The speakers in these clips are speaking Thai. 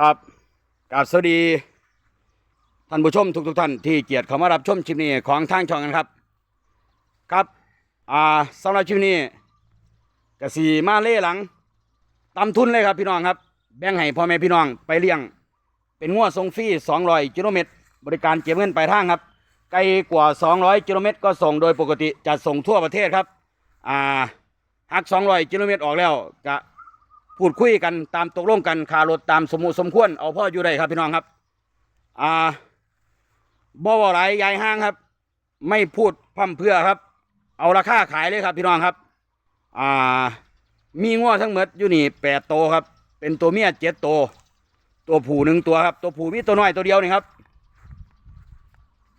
ครับกราบสวัสดี ท่านผู้ชมทุกๆท่านที่เกียรติเข้ามารับชมคลิปนี้ของทางช่องกันครับ ครับอ่าสำหรับคลิปนี้กระสีมาเล่หลังตำทุนเลยครับพี่น้องครับ แบ่งให้พ่อแม่พี่น้องไปเลี้ยง เป็นงวดทรงฟรี200กิโลเมตร บริการเก็บเงินปลายทางครับไกลกว่า 200กิโลเมตรก็ส่งโดยปกติจะส่งทั่วประเทศครับอ่าหัก200กิโลเมตรออกแล้วกะ พูดคุยกันตามตกลงกันคารถตามสมุสมควรเอาพ่ออยู่ได้ครับพี่น้องครับอ่าบ่บ่หลายายห้างครับ ไม่พูดพร่ำเพื่อครับ เอาราคาขายเลยครับพี่น้องครับอ่ามีง้อทั้งหมดอยู่นี่แปดโตครับ เป็นตัวเมียเจ็ดโต ตัวผู้หนึ่งตัวครับ ตัวผู้มีตัวน้อยตัวเดียวนี่ครับ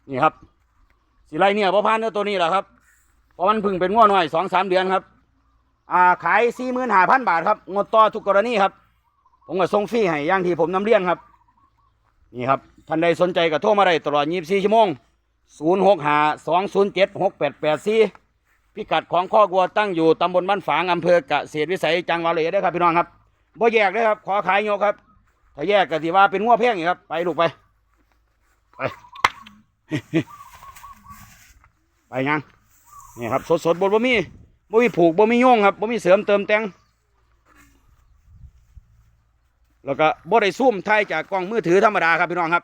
นี่ครับสิไรเนี่ยพ่อพันเนื้อตัวนี้แหละครับเพราะมันพึ่งเป็นง้อน้อยสองสามเดือนครับ อ่าขายสี่หมื่นห้าพันบาทครับงดต่อทุกกรณีครับ ผมก็ส่งฟรีให้อย่างที่ผมนำเรียนครับ นี่ครับท่านใดสนใจก็โทรมาได้ตลอด24ชั่วโมง0 6 5 2 0 7 6 8 8 4พิกัดของข้อกัวตั้งอยู่ตำบลบ้านฝางอำเภอกเกษตรวิสัยจังหวัดเลยได้ครับพี่น้องครับบ่แยกเลยครับ ขอขายโยกครับ ถ้าแยกก็สิว่าเป็นงัวแพงอีกครับ ไปลูกไป ไป ไปยังนี่ครับ สดๆบนบ่มี บ่มีผูกบ่มีโยงครับบ่มีเสริมเติมแต่งแล้วก็บ่ได้ซูมถ่ายจากกล้องมือถือธรรมดาครับพี่น้องครับ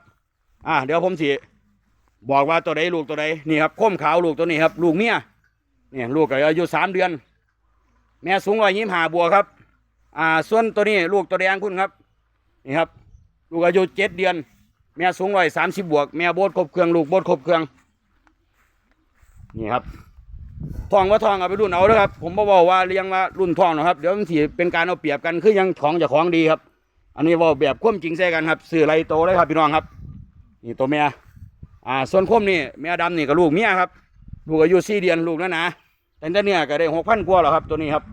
อ่า เดี๋ยวผมสิบอกว่าตัวใดลูกตัวใดนี่ครับโค้มขาวลูกตัวนี้ครับ ลูกเมียเนี่ยลูกก็อายุสามเดือน แม่สูงร้อยยี่ห้าบัวครับ อ่า ส่วนตัวนี้ลูกตัวแดงคุณครับ นี่ครับ ลูกอายุเจ็ดเดือน แม่สูงร้อยสามสิบบวก แม่โบดครบเครื่องลูกโบดครบเครื่อง นี่ครับ ทองว่าทองเอาไปรุ่นเอาเด้อครับ ผมบ่บอกว่าเลี้ยงว่ารุ่นทองนะครับ เดี๋ยวมันสิเป็นการเอาเปรียบกันคือยังของจากของดีครับ อันนี้ว่าแบบความจริงใส่กันครับซื้อไรโตเลยครับพี่น้องครับ นี่ตัวเมียอ่าส่วนคมนี่เมียดำนี่ก็ลูกเมียครับ ลูกอายุสี่เดือนลูกนั่นนะแต่เนี่ยก็ได้หกพันกว่าแล้วครับตัวนี้ครับ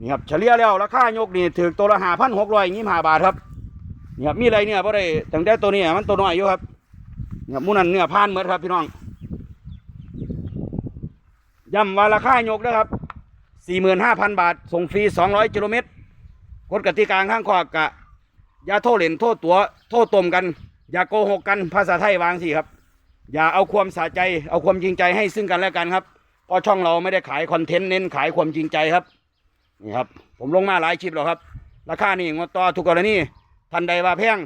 นี่ครับเฉลี่ยแล้วราคายกนี่ถือตัวละห้าพันหกร้อยยี่ห้าบาทครับนี่ครับมีอะไรเนี่ยเพราะได้ตั้งแต่ตัวนี้มันตัวน้อยอยู่ครับนี่ครับมูนันเนื้อพานเหมือนครับพี่น้อง ย้ำว่าราคายกนะครับสี่หมื่นห้าพันบาท ส่งฟรีสองร้อยกิโลเมตรกฎกติกาข้างขอกะอย่าโทษเล่นโทษตัว โทษตมกัน อย่าโกหกกันภาษาไทยวางสิครับ อย่าเอาความสะใจ เอาความจริงใจให้ซึ่งกันและกันครับเพราะช่องเราไม่ได้ขายคอนเทนต์เน้นขายความจริงใจครับนี่ครับ ผมลงมาหลายคลิปแล้วครับ ราคานี่งดต่อทุกกรณีทันใดว่าแพง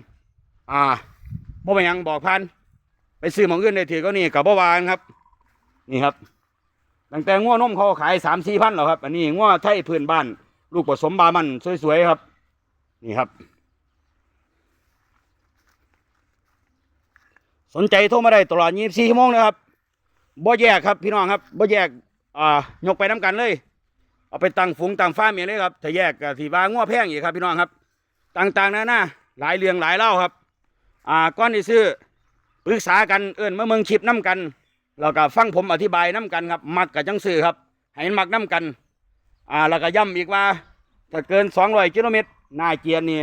อ่าบ่เป็นหยังบอกพันไปซื้อหมองอื่นได้ถือก็นี่กับบ่วานครับ นี่ครับ ตั้งแต่ง้วนมเขาขายสามสี่พันแล้วครับ อันนี้ง้วไทยพื้นบ้าน ลูกผสมบามันสวยๆครับ นี่ครับ สนใจโทรมาได้ตลอด24ชั่วโมงนะครับบ่แยกครับพี่น้องครับบ่แยกอ่ายกไปน้กันเลย เอาไปตั้งฝูงตั้งฟ้าร์มอย่างนี้ครับถ้าแยกก็ที่ว่างัวแพงอีกครับ พี่น้องครับ ต่างๆนานาหลายเรื่องหลายเล่าครับ อ่าก้อนที่ซื้อปรึกษากันเอิ้นมาเมืองชิปน้กัน แล้วก็ฟังผมอธิบายน้กันครับมักกับจังซื้อครับ ให้มันมักน้กัน อ่าแล้วก็ย้ำอีกว่าถ้าเกิน200กิโลเมตรน้าเกียร์นี่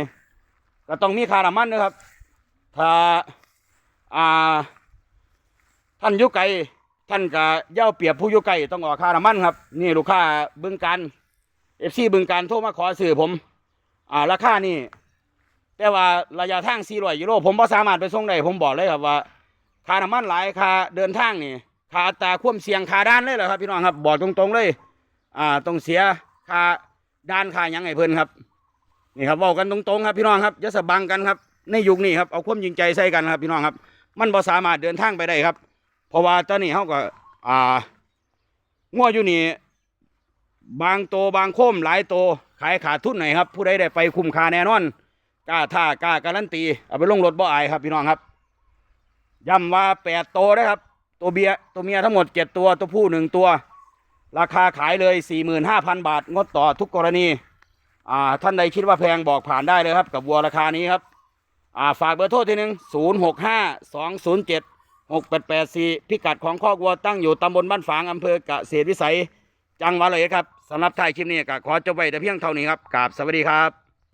ก็ต้องมีคาน้ำมันนะครับ ถ้าอ่าท่านยุไกลท่านก็เย่าเปรียบผู้ยุไกลต้องออกคาน้ำมันครับ นี่ลูกค้าบึงการเอฟซีบึงการโทรมาขอซื้อผม อ่าราคานี่แต่ว่าระยะทาง400กิโลผมบ่สามารถไปส่งได้ผมบอกเลยครับว่าค่าน้ำมันหลายค่าเดินทางนี่ ค่าตาควมเสียงค่าด้านเลยเหรอครับพี่น้องครับบอกตรงๆเลย อ่าต้องเสียค่าด้านค่ายังไงเพิ่นครับนี่ครับบอกกันตรงๆครับพี่น้องครับอย่าสะบังกันครับในยุคนี้ครับเอาความจริงใจใส่กันครับพี่น้องครับ มันบ่สามารถเดินทางไปได้ครับ เพราะว่าตอนนี้เขาก็ อ่างัวอยู่นี่บางโตบางโคมหลายโตขายขาดทุนหน่อยครับ ผู้ใดได้ไปคุ้มค่าแน่นอนกล้าท่ากล้าการันตีเอาไปลงรถบ่อายครับพี่น้องครับย้ำว่าแปดโตนะครับ ตัวเบียตัวเมียทั้งหมดเจ็ดตัวตัวผู้หนึ่งตัว ราคาขายเลยสี่หมื่นห้าพันบาท งดต่อทุกกรณีอ่าท่านใดคิดว่าแพงบอกผ่านได้เลยครับ กับวัวราคานี้ครับอ่าฝากเบอร์โทรทีหนึ่งศูนย์หกห้าสองศูนย์เจ็ดหกแปดแปดสี่พิกัดของข้อกวัวตั้งอยู่ตำบลบ้านฝางอำเภอกเกษตรวิสัย จังหวัดเลยครับสำหรับท้ายคลิปนี้ก็ขอจบไว้แต่เพียงเท่านี้ครับกราบสวัสดีครับ